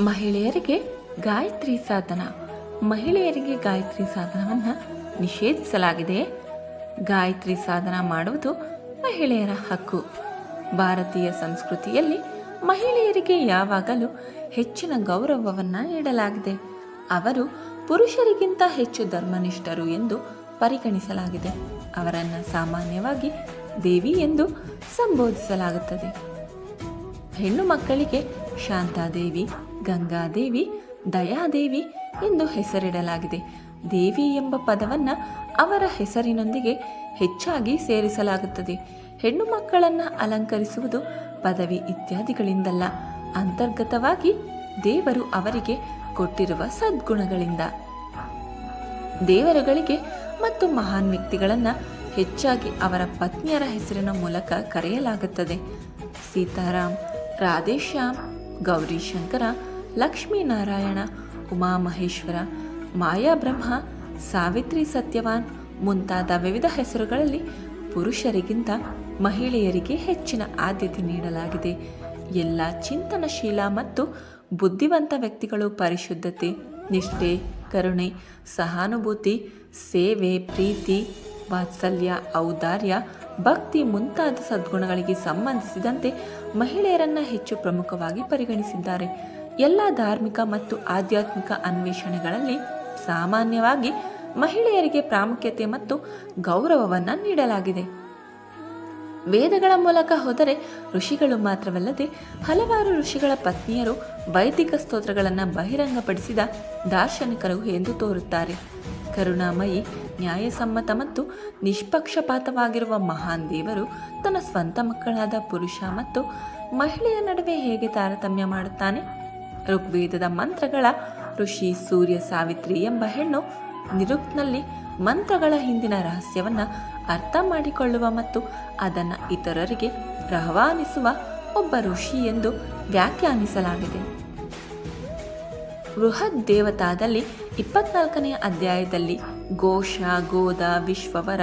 ಮಹಿಳೆಯರಿಗೆ ಗಾಯತ್ರಿ ಸಾಧನ. ಮಹಿಳೆಯರಿಗೆ ಗಾಯತ್ರಿ ಸಾಧನವನ್ನು ನಿಷೇಧಿಸಲಾಗಿದೆ. ಗಾಯತ್ರಿ ಸಾಧನ ಮಾಡುವುದು ಮಹಿಳೆಯರ ಹಕ್ಕು. ಭಾರತೀಯ ಸಂಸ್ಕೃತಿಯಲ್ಲಿ ಮಹಿಳೆಯರಿಗೆ ಯಾವಾಗಲೂ ಹೆಚ್ಚಿನ ಗೌರವವನ್ನು ನೀಡಲಾಗಿದೆ. ಅವರು ಪುರುಷರಿಗಿಂತ ಹೆಚ್ಚು ಧರ್ಮನಿಷ್ಠರು ಎಂದು ಪರಿಗಣಿಸಲಾಗಿದೆ. ಅವರನ್ನು ಸಾಮಾನ್ಯವಾಗಿ ದೇವಿ ಎಂದು ಸಂಬೋಧಿಸಲಾಗುತ್ತದೆ. ಹೆಣ್ಣು ಮಕ್ಕಳಿಗೆ ಶಾಂತಾದೇವಿ ಗಂಗಾದೇವಿ, ದಯಾದೇವಿ ಎಂದು ಹೆಸರಿಡಲಾಗಿದೆ. ದೇವಿ ಎಂಬ ಪದವನ್ನು ಅವರ ಹೆಸರಿನೊಂದಿಗೆ ಹೆಚ್ಚಾಗಿ ಸೇರಿಸಲಾಗುತ್ತದೆ. ಹೆಣ್ಣು ಮಕ್ಕಳನ್ನು ಅಲಂಕರಿಸುವುದು ಪದವಿ ಇತ್ಯಾದಿಗಳಿಂದಲ್ಲ. ಅಂತರ್ಗತವಾಗಿ ದೇವರು ಅವರಿಗೆ ಕೊಟ್ಟಿರುವ ಸದ್ಗುಣಗಳಿಂದ. ದೇವರುಗಳಿಗೆ ಮತ್ತು ಮಹಾನ್ ವ್ಯಕ್ತಿಗಳನ್ನು ಹೆಚ್ಚಾಗಿ ಅವರ ಪತ್ನಿಯರ ಹೆಸರಿನ ಮೂಲಕ ಕರೆಯಲಾಗುತ್ತದೆ. ಸೀತಾರಾಮ್, ರಾಧೇಶ್ಯಾಮ್, ಗೌರಿಶಂಕರ ಲಕ್ಷ್ಮೀನಾರಾಯಣ, ಉಮಾಮಹೇಶ್ವರ ಮಾಯಾಬ್ರಹ್ಮ ಸಾವಿತ್ರಿ ಸತ್ಯವಾನ್ ಮುಂತಾದ ವಿವಿಧ ಹೆಸರುಗಳಲ್ಲಿ ಪುರುಷರಿಗಿಂತ ಮಹಿಳೆಯರಿಗೆ ಹೆಚ್ಚಿನ ಆದ್ಯತೆ ನೀಡಲಾಗಿದೆ. ಎಲ್ಲ ಚಿಂತನಶೀಲ ಮತ್ತು ಬುದ್ಧಿವಂತ ವ್ಯಕ್ತಿಗಳು ಪರಿಶುದ್ಧತೆ, ನಿಷ್ಠೆ, ಕರುಣೆ, ಸಹಾನುಭೂತಿ, ಸೇವೆ, ಪ್ರೀತಿ, ವಾತ್ಸಲ್ಯ, ಔದಾರ್ಯ, ಭಕ್ತಿ ಮುಂತಾದ ಸದ್ಗುಣಗಳಿಗೆ ಸಂಬಂಧಿಸಿದಂತೆ ಮಹಿಳೆಯರನ್ನು ಹೆಚ್ಚು ಪ್ರಮುಖವಾಗಿ ಪರಿಗಣಿಸಿದ್ದಾರೆ. ಎಲ್ಲ ಧಾರ್ಮಿಕ ಮತ್ತು ಆಧ್ಯಾತ್ಮಿಕ ಅನ್ವೇಷಣೆಗಳಲ್ಲಿ ಸಾಮಾನ್ಯವಾಗಿ ಮಹಿಳೆಯರಿಗೆ ಪ್ರಾಮುಖ್ಯತೆ ಮತ್ತು ಗೌರವವನ್ನು ನೀಡಲಾಗಿದೆ. ವೇದಗಳ ಮೂಲಕ ಹೋದರೆ ಋಷಿಗಳು ಮಾತ್ರವಲ್ಲದೆ ಹಲವಾರು ಋಷಿಗಳ ಪತ್ನಿಯರು ವೈದಿಕ ಸ್ತೋತ್ರಗಳನ್ನು ಬಹಿರಂಗಪಡಿಸಿದ ದಾರ್ಶನಿಕರು ಎಂದು ತೋರುತ್ತಾರೆ. ಕರುಣಾಮಯಿ, ನ್ಯಾಯಸಮ್ಮತ ಮತ್ತು ನಿಷ್ಪಕ್ಷಪಾತವಾಗಿರುವ ಮಹಾನ್ ದೇವರು ತನ್ನ ಸ್ವಂತ ಮಕ್ಕಳಾದ ಪುರುಷ ಮತ್ತು ಮಹಿಳೆಯ ನಡುವೆ ಹೇಗೆ ತಾರತಮ್ಯ ಮಾಡುತ್ತಾನೆ? ಋಗ್ವೇದದ ಮಂತ್ರಗಳ ಋಷಿ ಸೂರ್ಯ ಸಾವಿತ್ರಿ ಎಂಬ ಹೆಣ್ಣು ನಿರುಕ್ನಲ್ಲಿ ಮಂತ್ರಗಳ ಹಿಂದಿನ ರಹಸ್ಯವನ್ನು ಅರ್ಥ ಮಾಡಿಕೊಳ್ಳುವ ಮತ್ತು ಅದನ್ನು ಇತರರಿಗೆ ರವಾನಿಸುವ ಒಬ್ಬ ಋಷಿ ಎಂದು ವ್ಯಾಖ್ಯಾನಿಸಲಾಗಿದೆ. ಬೃಹತ್ ದೇವತಾದಲ್ಲಿ ಇಪ್ಪತ್ನಾಲ್ಕನೆಯ ಅಧ್ಯಾಯದಲ್ಲಿ ಘೋಷ, ಗೋದ, ವಿಶ್ವವರ,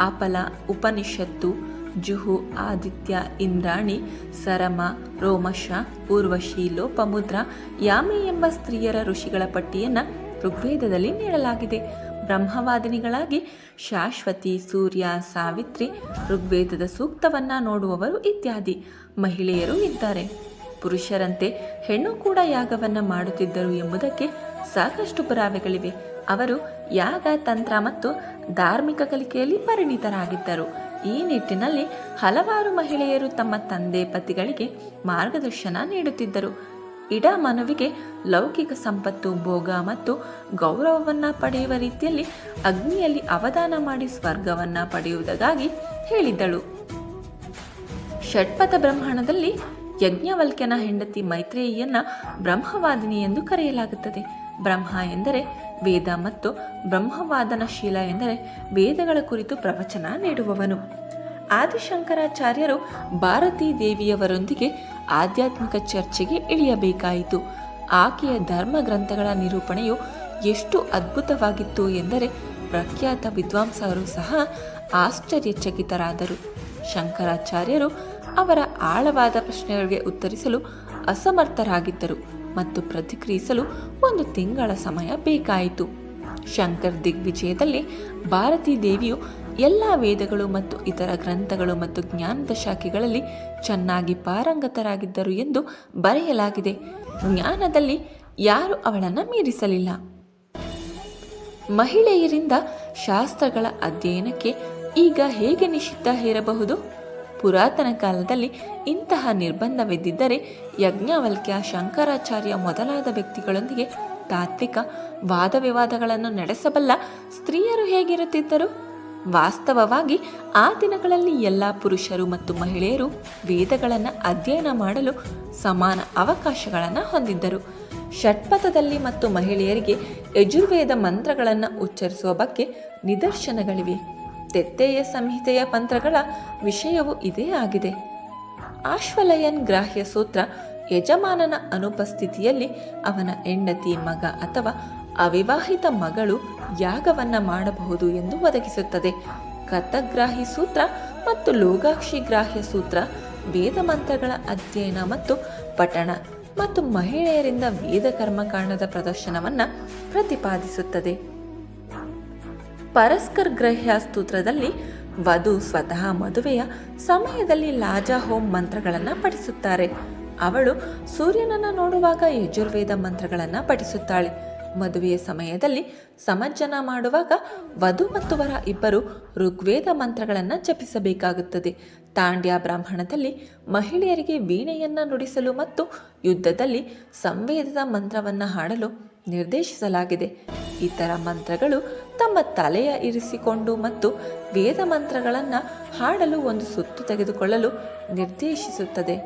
ಅಪಲ, ಉಪನಿಷತ್ತು ಜುಹು, ಆದಿತ್ಯ, ಇಂದ್ರಾಣಿ, ಸರಮ, ರೋಮಶ ಪೂರ್ವಶಿ ಲೋಪಮುದ್ರ ಯಾಮಿ ಎಂಬ ಸ್ತ್ರೀಯರ ಋಷಿಗಳ ಪಟ್ಟಿಯನ್ನು ಋಗ್ವೇದದಲ್ಲಿ ನೀಡಲಾಗಿದೆ. ಬ್ರಹ್ಮವಾದಿನಿಗಳಾಗಿ ಶಾಶ್ವತಿ, ಸೂರ್ಯ, ಸಾವಿತ್ರಿ ಋಗ್ವೇದದ ಸೂಕ್ತವನ್ನು ನೋಡುವವರು ಇತ್ಯಾದಿ ಮಹಿಳೆಯರು ಇದ್ದಾರೆ. ಪುರುಷರಂತೆ ಹೆಣ್ಣು ಕೂಡ ಯಾಗವನ್ನು ಮಾಡುತ್ತಿದ್ದರು ಎಂಬುದಕ್ಕೆ ಸಾಕಷ್ಟು ಪುರಾವೆಗಳಿವೆ. ಅವರು ಯಾಗ, ತಂತ್ರ ಮತ್ತು ಧಾರ್ಮಿಕ ಕಲಿಕೆಯಲ್ಲಿ ಪರಿಣಿತರಾಗಿದ್ದರು. ಈ ನಿಟ್ಟಿನಲ್ಲಿ ಹಲವಾರು ಮಹಿಳೆಯರು ತಮ್ಮ ತಂದೆ ಪತಿಗಳಿಗೆ ಮಾರ್ಗದರ್ಶನ ನೀಡುತ್ತಿದ್ದರು. ಇಡ ಮನುವಿಗೆ ಲೌಕಿಕ ಸಂಪತ್ತು, ಭೋಗ ಮತ್ತು ಗೌರವವನ್ನು ಪಡೆಯುವ ರೀತಿಯಲ್ಲಿ ಅಗ್ನಿಯಲ್ಲಿ ಅವದಾನ ಮಾಡಿ ಸ್ವರ್ಗವನ್ನು ಪಡೆಯುವುದಾಗಿ ಹೇಳಿದ್ದಳು. ಷಟ್ಪಥ ಬ್ರಹ್ಮಾಂಡದಲ್ಲಿ ಯಜ್ಞವಲ್ಕ್ಯನ ಹೆಂಡತಿ ಮೈತ್ರೇಯಿಯನ್ನು ಬ್ರಹ್ಮವಾದಿನಿ ಎಂದು ಕರೆಯಲಾಗುತ್ತದೆ. ಬ್ರಹ್ಮ ಎಂದರೆ ವೇದ ಮತ್ತು ಬ್ರಹ್ಮವಾದನಶೀಲ ಎಂದರೆ ವೇದಗಳ ಕುರಿತು ಪ್ರವಚನ ನೀಡುವವನು. ಆದಿಶಂಕರಾಚಾರ್ಯರು ಭಾರತೀ ದೇವಿಯವರೊಂದಿಗೆ ಆಧ್ಯಾತ್ಮಿಕ ಚರ್ಚೆಗೆ ಇಳಿಯಬೇಕಾಯಿತು. ಆಕೆಯ ಧರ್ಮ ಗ್ರಂಥಗಳ ನಿರೂಪಣೆಯು ಎಷ್ಟು ಅದ್ಭುತವಾಗಿತ್ತು ಎಂದರೆ ಪ್ರಖ್ಯಾತ ವಿದ್ವಾಂಸರು ಸಹ ಆಶ್ಚರ್ಯಚಕಿತರಾದರು. ಶಂಕರಾಚಾರ್ಯರು ಅವರ ಆಳವಾದ ಪ್ರಶ್ನೆಗಳಿಗೆ ಉತ್ತರಿಸಲು ಅಸಮರ್ಥರಾಗಿದ್ದರು. ಮತ್ತು ಪ್ರತಿಕ್ರಿಯಿಸಲು ಒಂದು ತಿಂಗಳ ಸಮಯ ಬೇಕಾಯಿತು. ಶಂಕರ್ ದಿಗ್ವಿಜಯದಲ್ಲಿ ಭಾರತೀ ದೇವಿಯು ಎಲ್ಲ ವೇದಗಳು ಮತ್ತು ಇತರ ಗ್ರಂಥಗಳು ಮತ್ತು ಜ್ಞಾನದ ಶಾಖೆಗಳಲ್ಲಿ ಚೆನ್ನಾಗಿ ಪಾರಂಗತರಾಗಿದ್ದರು ಎಂದು ಬರೆಯಲಾಗಿದೆ. ಜ್ಞಾನದಲ್ಲಿ ಯಾರು ಅವಳನ್ನು ಮೀರಿಸಲಿಲ್ಲ. ಮಹಿಳೆಯರಿಂದ ಶಾಸ್ತ್ರಗಳ ಅಧ್ಯಯನಕ್ಕೆ ಈಗ ಹೇಗೆ ನಿಷಿದ್ಧ ಹೇರಬಹುದು? ಪುರಾತನ ಕಾಲದಲ್ಲಿ ಇಂತಹ ನಿರ್ಬಂಧವಿದ್ದಿದ್ದರೆ ಯಜ್ಞವಲ್ಕ್ಯ ಶಂಕರಾಚಾರ್ಯ ಮೊದಲಾದ ವ್ಯಕ್ತಿಗಳೊಂದಿಗೆ ತಾತ್ವಿಕ ವಾದವಿವಾದಗಳನ್ನು ನಡೆಸಬಲ್ಲ ಸ್ತ್ರೀಯರು ಹೇಗಿರುತ್ತಿದ್ದರು? ವಾಸ್ತವವಾಗಿ ಆ ದಿನಗಳಲ್ಲಿ ಎಲ್ಲ ಪುರುಷರು ಮತ್ತು ಮಹಿಳೆಯರು ವೇದಗಳನ್ನು ಅಧ್ಯಯನ ಮಾಡಲು ಸಮಾನ ಅವಕಾಶಗಳನ್ನು ಹೊಂದಿದ್ದರು. ಷಟ್ಪಥದಲ್ಲಿ ಮತ್ತು ಮಹಿಳೆಯರಿಗೆ ಯಜುರ್ವೇದ ಮಂತ್ರಗಳನ್ನು ಉಚ್ಚರಿಸುವ ಬಗ್ಗೆ ನಿದರ್ಶನಗಳಿವೆ. ತೆತ್ತೆಯ ಸಂಹಿತೆಯ ಮಂತ್ರಗಳ ವಿಷಯವು ಇದೇ ಆಗಿದೆ. ಆಶ್ವಲಯನ್ ಗ್ರಾಹ್ಯ ಸೂತ್ರ ಯಜಮಾನನ ಅನುಪಸ್ಥಿತಿಯಲ್ಲಿ ಅವನ ಹೆಂಡತಿ ಮಗ ಅಥವಾ ಅವಿವಾಹಿತ ಮಗಳು ಯಾಗವನ್ನು ಮಾಡಬಹುದು ಎಂದು ಒದಗಿಸುತ್ತದೆ. ಕಥಗ್ರಾಹಿ ಸೂತ್ರ ಮತ್ತು ಲೋಗಾಕ್ಷಿ ಗ್ರಾಹ್ಯ ಸೂತ್ರ ವೇದ ಮಂತ್ರಗಳ ಅಧ್ಯಯನ ಮತ್ತು ಪಠಣ ಮತ್ತು ಮಹಿಳೆಯರಿಂದ ವೇದ ಕರ್ಮಕಾಂಡದ ಪ್ರದರ್ಶನವನ್ನು ಪ್ರತಿಪಾದಿಸುತ್ತದೆ. ಪರಸ್ಕರ್ ಗ್ರಹ್ಯ ಸ್ತೋತ್ರದಲ್ಲಿ ವಧು ಸ್ವತಃ ಮದುವೆಯ ಸಮಯದಲ್ಲಿ ಲಾಜಾ ಹೋಮ್ ಮಂತ್ರಗಳನ್ನು ಪಠಿಸುತ್ತಾರೆ. ಅವಳು ಸೂರ್ಯನನ್ನು ನೋಡುವಾಗ ಯಜುರ್ವೇದ ಮಂತ್ರಗಳನ್ನು ಪಠಿಸುತ್ತಾಳೆ. ಮದುವೆಯ ಸಮಯದಲ್ಲಿ ಸಮಜ್ಜನ ಮಾಡುವಾಗ ವಧು ಮತ್ತು ವರ ಇಬ್ಬರು ಋಗ್ವೇದ ಮಂತ್ರಗಳನ್ನು ಜಪಿಸಬೇಕಾಗುತ್ತದೆ. ತಾಂಡ್ಯ ಬ್ರಾಹ್ಮಣದಲ್ಲಿ ಮಹಿಳೆಯರಿಗೆ ವೀಣೆಯನ್ನು ನುಡಿಸಲು ಮತ್ತು ಯುದ್ಧದಲ್ಲಿ ಸಂವೇದದ ಮಂತ್ರವನ್ನು ಹಾಡಲು ನಿರ್ದೇಶಿಸಲಾಗಿದೆ. ಇತರ ಮಂತ್ರಗಳು ತಮ್ಮ ತಲೆಯ ಇರಿಸಿಕೊಂಡು ಮತ್ತು ವೇದ ಮಂತ್ರಗಳನ್ನು ಹಾಡಲು ಒಂದು ಸುತ್ತು ತೆಗೆದುಕೊಳ್ಳಲು ನಿರ್ದೇಶಿಸುತ್ತದೆ.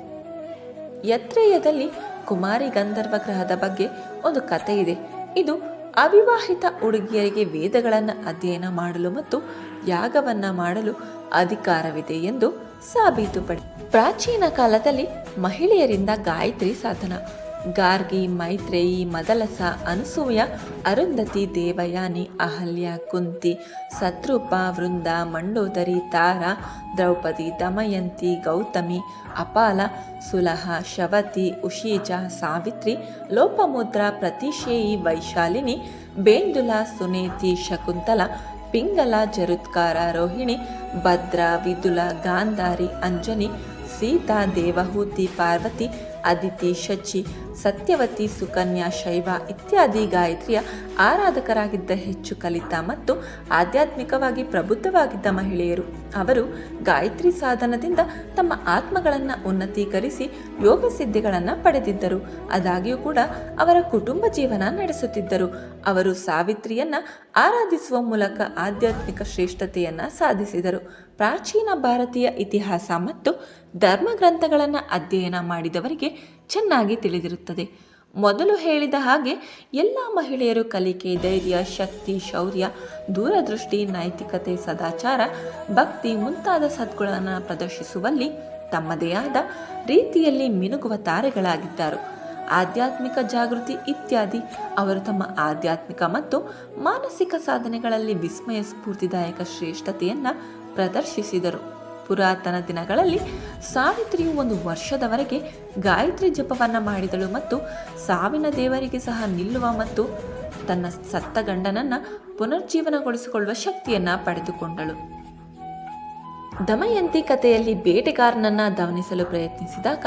ಯತ್ರೇಯದಲ್ಲಿ ಕುಮಾರಿ ಗಂಧರ್ವ ಗ್ರಹದ ಬಗ್ಗೆ ಒಂದು ಕಥೆ ಇದೆ. ಇದು ಅವಿವಾಹಿತ ಹುಡುಗಿಯರಿಗೆ ವೇದಗಳನ್ನು ಅಧ್ಯಯನ ಮಾಡಲು ಮತ್ತು ಯಾಗವನ್ನು ಮಾಡಲು ಅಧಿಕಾರವಿದೆ ಎಂದು ಸಾಬೀತುಪಡಿ. ಪ್ರಾಚೀನ ಕಾಲದಲ್ಲಿ ಮಹಿಳೆಯರಿಂದ ಗಾಯತ್ರಿ ಸಾಧನ. ಗಾರ್ಗಿ, ಮೈತ್ರೇಯಿ, ಮದಲಸ, ಅನಸೂಯ, ಅರುಂಧತಿ, ದೇವಯಾನಿ, ಅಹಲ್ಯ, ಕುಂತಿ ಸತ್ರುಪ ವೃಂದ, ಮಂಡೋದರಿ, ತಾರ, ದ್ರೌಪದಿ, ದಮಯಂತಿ, ಗೌತಮಿ, ಅಪಾಲ, ಸುಲಹ, ಶವತಿ ಉಶೀಜ ಸಾವಿತ್ರಿ, ಲೋಪಮುದ್ರ ಪ್ರತಿಶೇಯಿ ವೈಶಾಲಿನಿ, ಬೇಂದುಲ, ಸುನೇತಿ, ಶಕುಂತಲ, ಪಿಂಗಲ, ಜರುತ್ಕಾರ, ರೋಹಿಣಿ, ಭದ್ರ, ವಿದುಲ, ಗಾಂಧಾರಿ, ಅಂಜನಿ, ಸೀತಾ, ದೇವಹೂತಿ, ಪಾರ್ವತಿ ಅದಿತಿ, ಶಚಿ, ಸತ್ಯವತಿ, ಸುಕನ್ಯಾ, ಶೈವ ಇತ್ಯಾದಿ ಗಾಯತ್ರಿಯ ಆರಾಧಕರಾಗಿದ್ದ ಹೆಚ್ಚು ಕಲಿತ ಮತ್ತು ಆಧ್ಯಾತ್ಮಿಕವಾಗಿ ಪ್ರಬುದ್ಧವಾಗಿದ್ದ ಮಹಿಳೆಯರು. ಅವರು ಗಾಯತ್ರಿ ಸಾಧನದಿಂದ ತಮ್ಮ ಆತ್ಮಗಳನ್ನು ಉನ್ನತೀಕರಿಸಿ ಯೋಗ ಸಿದ್ಧಿಗಳನ್ನು ಪಡೆದಿದ್ದರು. ಆದಾಗ್ಯೂ ಕೂಡ ಅವರ ಕುಟುಂಬ ಜೀವನ ನಡೆಸುತ್ತಿದ್ದರು. ಅವರು ಸಾವಿತ್ರಿಯನ್ನು ಆರಾಧಿಸುವ ಮೂಲಕ ಆಧ್ಯಾತ್ಮಿಕ ಶ್ರೇಷ್ಠತೆಯನ್ನು ಸಾಧಿಸಿದರು. ಪ್ರಾಚೀನ ಭಾರತೀಯ ಇತಿಹಾಸ ಮತ್ತು ಧರ್ಮಗ್ರಂಥಗಳನ್ನು ಅಧ್ಯಯನ ಮಾಡಿದವರಿಗೆ ಚೆನ್ನಾಗಿ ತಿಳಿದಿರುತ್ತದೆ. ಮೊದಲು ಹೇಳಿದ ಹಾಗೆ, ಎಲ್ಲ ಮಹಿಳೆಯರು ಕಲಿಕೆ, ಧೈರ್ಯ, ಶಕ್ತಿ, ಶೌರ್ಯ, ದೂರದೃಷ್ಟಿ, ನೈತಿಕತೆ, ಸದಾಚಾರ, ಭಕ್ತಿ ಮುಂತಾದ ಸದ್ಗುಣಗಳನ್ನು ಪ್ರದರ್ಶಿಸುವಲ್ಲಿ ತಮ್ಮದೇ ಆದ ರೀತಿಯಲ್ಲಿ ಮಿನುಗುವ ತಾರೆಗಳಾಗಿದ್ದರು. ಆಧ್ಯಾತ್ಮಿಕ ಜಾಗೃತಿ ಇತ್ಯಾದಿ, ಅವರು ತಮ್ಮ ಆಧ್ಯಾತ್ಮಿಕ ಮತ್ತು ಮಾನಸಿಕ ಸಾಧನೆಗಳಲ್ಲಿ ವಿಸ್ಮಯ ಸ್ಫೂರ್ತಿದಾಯಕ ಶ್ರೇಷ್ಠತೆಯನ್ನು ಪ್ರದರ್ಶಿಸಿದರು. ಪುರಾತನ ದಿನಗಳಲ್ಲಿ ಸಾವಿತ್ರಿಯು ಒಂದು ವರ್ಷದವರೆಗೆ ಗಾಯತ್ರಿ ಜಪವನ್ನು ಮಾಡಿದಳು ಮತ್ತು ಸಾವಿನ ದೇವರಿಗೆ ಸಹ ನಿಲ್ಲುವ ಮತ್ತು ತನ್ನ ಸತ್ತ ಗಂಡನನ್ನು ಪುನರ್ಜೀವನಗೊಳಿಸಿಕೊಳ್ಳುವ ಶಕ್ತಿಯನ್ನು ಪಡೆದುಕೊಂಡಳು. ದಮಯಂತಿ ಕಥೆಯಲ್ಲಿ ಬೇಟೆಗಾರನನ್ನ ದವನಿಸಲು ಪ್ರಯತ್ನಿಸಿದಾಗ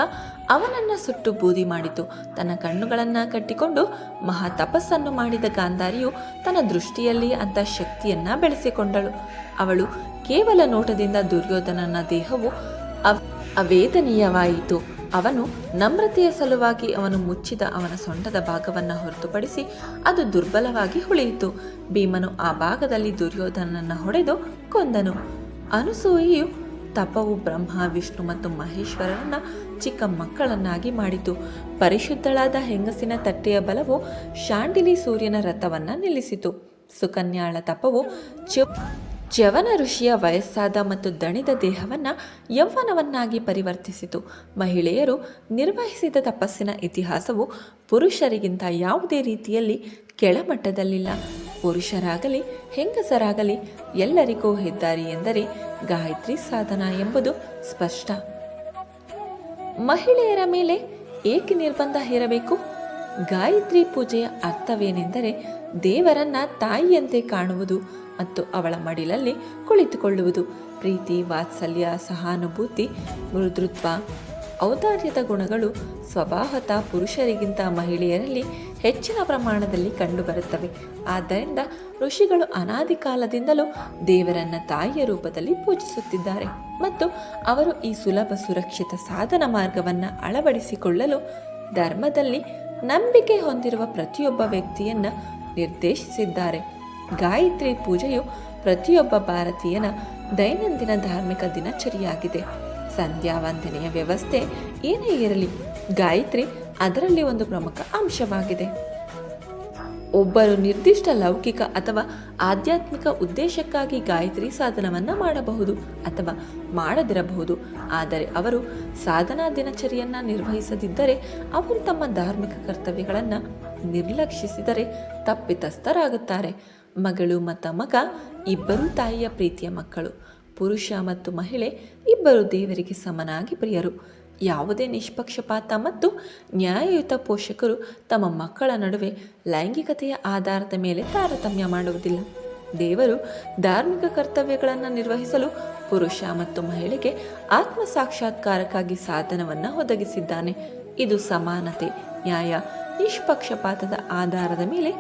ಅವನನ್ನ ಸುಟ್ಟು ಬೂದಿ ಮಾಡಿತು. ತನ್ನ ಕಣ್ಣುಗಳನ್ನ ಕಟ್ಟಿಕೊಂಡು ಮಹಾ ತಪಸ್ಸನ್ನು ಮಾಡಿದ ಗಾಂಧಾರಿಯು ತನ್ನ ದೃಷ್ಟಿಯಲ್ಲಿ ಅಂತ ಶಕ್ತಿಯನ್ನ ಬೆಳೆಸಿಕೊಂಡಳು. ಅವಳು ಕೇವಲ ನೋಟದಿಂದ ದುರ್ಯೋಧನನ ದೇಹವು ಅವ್- ಅವೇದನೀಯವಾಯಿತು. ಅವನು ನಮ್ರತೆಯ ಸಲುವಾಗಿ ಅವನು ಮುಚ್ಚಿದ ಅವನ ಸೊಂಟದ ಭಾಗವನ್ನು ಹೊರತುಪಡಿಸಿ ಅದು ದುರ್ಬಲವಾಗಿ ಉಳಿಯಿತು ಭೀಮನು ಆ ಭಾಗದಲ್ಲಿ ದುರ್ಯೋಧನನನ್ನು ಹೊಡೆದು ಕೊಂದನು. ಅನುಸೂಯಿಯು ತಪವು ಬ್ರಹ್ಮ, ವಿಷ್ಣು ಮತ್ತು ಮಹೇಶ್ವರರನ್ನ ಚಿಕ್ಕ ಮಕ್ಕಳನ್ನಾಗಿ ಮಾಡಿತು. ಪರಿಶುದ್ಧಳಾದ ಹೆಂಗಸಿನ ತಟ್ಟೆಯ ಬಲವು ಶಾಂಡಿಲಿ ಸೂರ್ಯನ ರಥವನ್ನು ನಿಲ್ಲಿಸಿತು. ಸುಕನ್ಯಾಳ ತಪವು ಚ ಚ್ಯವನ ಋಷಿಯ ವಯಸ್ಸಾದ ಮತ್ತು ದಣಿದ ದೇಹವನ್ನು ಯೌವನವನ್ನಾಗಿ ಪರಿವರ್ತಿಸಿತು. ಮಹಿಳೆಯರು ನಿರ್ವಹಿಸಿದ ತಪಸ್ಸಿನ ಇತಿಹಾಸವು ಪುರುಷರಿಗಿಂತ ಯಾವುದೇ ರೀತಿಯಲ್ಲಿ ಕೆಳಮಟ್ಟದಲ್ಲಿಲ್ಲ. ಪುರುಷರಾಗಲಿ, ಹೆಂಗಸರಾಗಲಿ, ಎಲ್ಲರಿಗೂ ಹೆದ್ದಾರಿ ಎಂದರೆ ಗಾಯತ್ರಿ ಸಾಧನ ಎಂಬುದು ಸ್ಪಷ್ಟ. ಮಹಿಳೆಯರ ಮೇಲೆ ಏಕೆ ನಿರ್ಬಂಧ ಹೇರಬೇಕು? ಗಾಯತ್ರಿ ಪೂಜೆಯ ಅರ್ಥವೇನೆಂದರೆ ದೇವರನ್ನ ತಾಯಿಯಂತೆ ಕಾಣುವುದು ಮತ್ತು ಅವಳ ಮಡಿಲಲ್ಲಿ ಕುಳಿತುಕೊಳ್ಳುವುದು. ಪ್ರೀತಿ, ವಾತ್ಸಲ್ಯ, ಸಹಾನುಭೂತಿ, ಮೃದುತ್ವ, ಔದಾರ್ಯದ ಗುಣಗಳು ಸ್ವಭಾವತ ಪುರುಷರಿಗಿಂತ ಮಹಿಳೆಯರಲ್ಲಿ ಹೆಚ್ಚಿನ ಪ್ರಮಾಣದಲ್ಲಿ ಕಂಡುಬರುತ್ತವೆ. ಆದ್ದರಿಂದ ಋಷಿಗಳು ಅನಾದಿ ಕಾಲದಿಂದಲೂ ದೇವರನ್ನ ತಾಯಿಯ ರೂಪದಲ್ಲಿ ಪೂಜಿಸುತ್ತಿದ್ದಾರೆ ಮತ್ತು ಅವರು ಈ ಸುಲಭ ಸುರಕ್ಷಿತ ಸಾಧನ ಮಾರ್ಗವನ್ನು ಅಳವಡಿಸಿಕೊಳ್ಳಲು ಧರ್ಮದಲ್ಲಿ ನಂಬಿಕೆ ಹೊಂದಿರುವ ಪ್ರತಿಯೊಬ್ಬ ವ್ಯಕ್ತಿಯನ್ನು ನಿರ್ದೇಶಿಸಿದ್ದಾರೆ. ಗಾಯತ್ರಿ ಪೂಜೆಯು ಪ್ರತಿಯೊಬ್ಬ ಭಾರತೀಯನ ದೈನಂದಿನ ಧಾರ್ಮಿಕ ದಿನಚರಿಯಾಗಿದೆ. ಸಂಧ್ಯಾ ವಂದನೆಯ ವ್ಯವಸ್ಥೆ ಏನೇ ಇರಲಿ, ಗಾಯತ್ರಿ ಅದರಲ್ಲಿ ಒಂದು ಪ್ರಮುಖ ಅಂಶವಾಗಿದೆ. ಒಬ್ಬರು ನಿರ್ದಿಷ್ಟ ಲೌಕಿಕ ಅಥವಾ ಆಧ್ಯಾತ್ಮಿಕ ಉದ್ದೇಶಕ್ಕಾಗಿ ಗಾಯತ್ರಿ ಸಾಧನವನ್ನು ಮಾಡಬಹುದು ಅಥವಾ ಮಾಡದಿರಬಹುದು. ಆದರೆ ಅವರು ಸಾಧನಾ ದಿನಚರಿಯನ್ನು ನಿರ್ವಹಿಸದಿದ್ದರೆ ಅವರು ತಮ್ಮ ಧಾರ್ಮಿಕ ಕರ್ತವ್ಯಗಳನ್ನು ನಿರ್ಲಕ್ಷಿಸಿದರೆ ತಪ್ಪಿತಸ್ಥರಾಗುತ್ತಾರೆ. ಮಗಳು ಮತ್ತು ಮಗ ಇಬ್ಬರೂ ತಾಯಿಯ ಪ್ರೀತಿಯ ಮಕ್ಕಳು. ಪುರುಷ ಮತ್ತು ಮಹಿಳೆ ಇಬ್ಬರು ದೇವರಿಗೆ ಸಮನಾಗಿ ಪ್ರಿಯರು. ಯಾವುದೇ ನಿಷ್ಪಕ್ಷಪಾತ ಮತ್ತು ನ್ಯಾಯಯುತ ಪೋಷಕರು ತಮ್ಮ ಮಕ್ಕಳ ನಡುವೆ ಲೈಂಗಿಕತೆಯ ಆಧಾರದ ಮೇಲೆ ತಾರತಮ್ಯ ಮಾಡುವುದಿಲ್ಲ. ದೇವರು ಧಾರ್ಮಿಕ ಕರ್ತವ್ಯಗಳನ್ನು ನಿರ್ವಹಿಸಲು ಪುರುಷ ಮತ್ತು ಮಹಿಳೆಗೆ ಆತ್ಮ ಸಾಕ್ಷಾತ್ಕಾರಕ್ಕಾಗಿ ಸಾಧನವನ್ನು ಒದಗಿಸಿದ್ದಾನೆ. ಇದು ಸಮಾನತೆ, ನ್ಯಾಯ ನಿಷ್ಪಕ್ಷಪಾತದ ಆಧಾರದ ಮೇಲೆ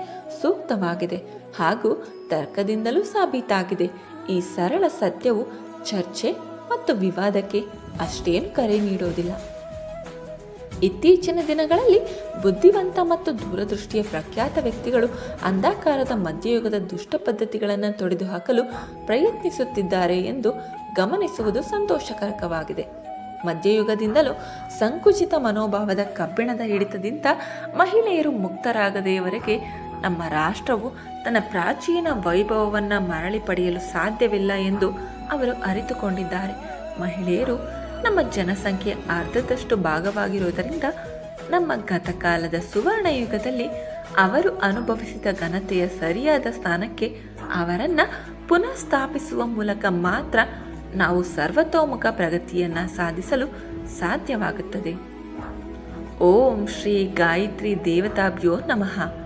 ಸೂಕ್ತವಾಗಿದೆ ಹಾಗೂ ತರ್ಕದಿಂದಲೂ ಸಾಬೀತಾಗಿದೆ. ಈ ಸರಳ ಸತ್ಯವು ಚರ್ಚೆ ಮತ್ತು ವಿವಾದಕ್ಕೆ ಅಷ್ಟೇನು ಕರೆ ನೀಡೋದಿಲ್ಲ. ಇತ್ತೀಚಿನ ದಿನಗಳಲ್ಲಿ ಬುದ್ಧಿವಂತ ಮತ್ತು ದೂರದೃಷ್ಟಿಯ ಪ್ರಖ್ಯಾತ ವ್ಯಕ್ತಿಗಳು ಅಂಧಾಕಾರದ ಮಧ್ಯಯುಗದ ದುಷ್ಟ ಪದ್ಧತಿಗಳನ್ನು ತೊಡೆದುಹಾಕಲು ಪ್ರಯತ್ನಿಸುತ್ತಿದ್ದಾರೆ ಎಂದು ಗಮನಿಸುವುದು ಸಂತೋಷಕರಕವಾಗಿದೆ. ಮಧ್ಯಯುಗದಿಂದಲೂ ಸಂಕುಚಿತ ಮನೋಭಾವದ ಕಬ್ಬಿಣದ ಹಿಡಿತದಿಂದ ಮಹಿಳೆಯರು ಮುಕ್ತರಾಗದೆಯವರೆಗೆ ನಮ್ಮ ರಾಷ್ಟ್ರವು ತನ್ನ ಪ್ರಾಚೀನ ವೈಭವವನ್ನು ಮರಳಿ ಪಡೆಯಲು ಸಾಧ್ಯವಿಲ್ಲ ಎಂದು ಅವರು ಅರಿತುಕೊಂಡಿದ್ದಾರೆ. ಮಹಿಳೆಯರು ನಮ್ಮ ಜನಸಂಖ್ಯೆ ಅರ್ಧದಷ್ಟು ಭಾಗವಾಗಿರುವುದರಿಂದ ನಮ್ಮ ಗತಕಾಲದ ಸುವರ್ಣಯುಗದಲ್ಲಿ ಅವರು ಅನುಭವಿಸಿದ ಘನತೆಯ ಸರಿಯಾದ ಸ್ಥಾನಕ್ಕೆ ಅವರನ್ನು ಪುನಃ ಸ್ಥಾಪಿಸುವ ಮೂಲಕ ಮಾತ್ರ ನಾವು ಸರ್ವತೋಮುಖ ಪ್ರಗತಿಯನ್ನು ಸಾಧಿಸಲು ಸಾಧ್ಯವಾಗುತ್ತದೆ. ಓಂ ಶ್ರೀ ಗಾಯತ್ರಿ ದೇವತಾಭ್ಯೋ ನಮಃ.